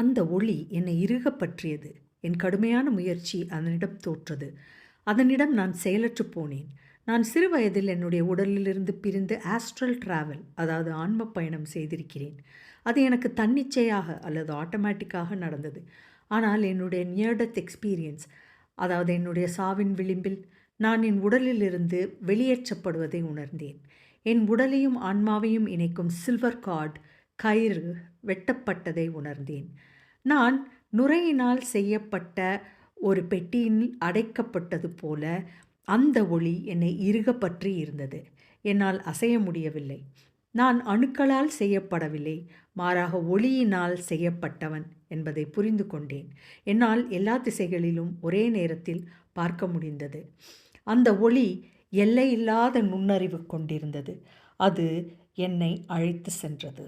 அந்த ஒளி என்னை இறுகப்பற்றியது. என் கடுமையான முயற்சி அதனிடம் தோற்றது. அதனிடம் நான் செயலற்றுப் போனேன். நான் சிறு வயதில் என்னுடைய உடலிலிருந்து பிரிந்து ஆஸ்ட்ரல் டிராவல் அதாவது ஆன்ம பயணம் செய்திருக்கிறேன். அது எனக்கு தன்னிச்சையாக அல்லது ஆட்டோமேட்டிக்காக நடந்தது. ஆனால் என்னுடைய நியர் எக்ஸ்பீரியன்ஸ் அதாவது என்னுடைய சாவின் விளிம்பில் நான் என் உடலிலிருந்து வெளியேற்றப்படுவதை உணர்ந்தேன். என் உடலையும் ஆன்மாவையும் இணைக்கும் சில்வர் கார்ட் கயிறு வெட்டப்பட்டதை உணர்ந்தேன். நான் நுரையினால் செய்யப்பட்ட ஒரு பெட்டியில் அடைக்கப்பட்டது போல அந்த ஒளி என்னை இறுக பற்றி இருந்தது. என்னால் அசைய முடியவில்லை. நான் அணுக்களால் செய்யப்படவில்லை. மாறாக ஒளியினால் செய்யப்பட்டவன் என்பதை புரிந்து கொண்டேன். என்னால் எல்லா திசைகளிலும் ஒரே நேரத்தில் பார்க்க முடிந்தது. அந்த ஒளி எல்லையில்லாத நுண்ணறிவு கொண்டிருந்தது. அது என்னை அழைத்து சென்றது.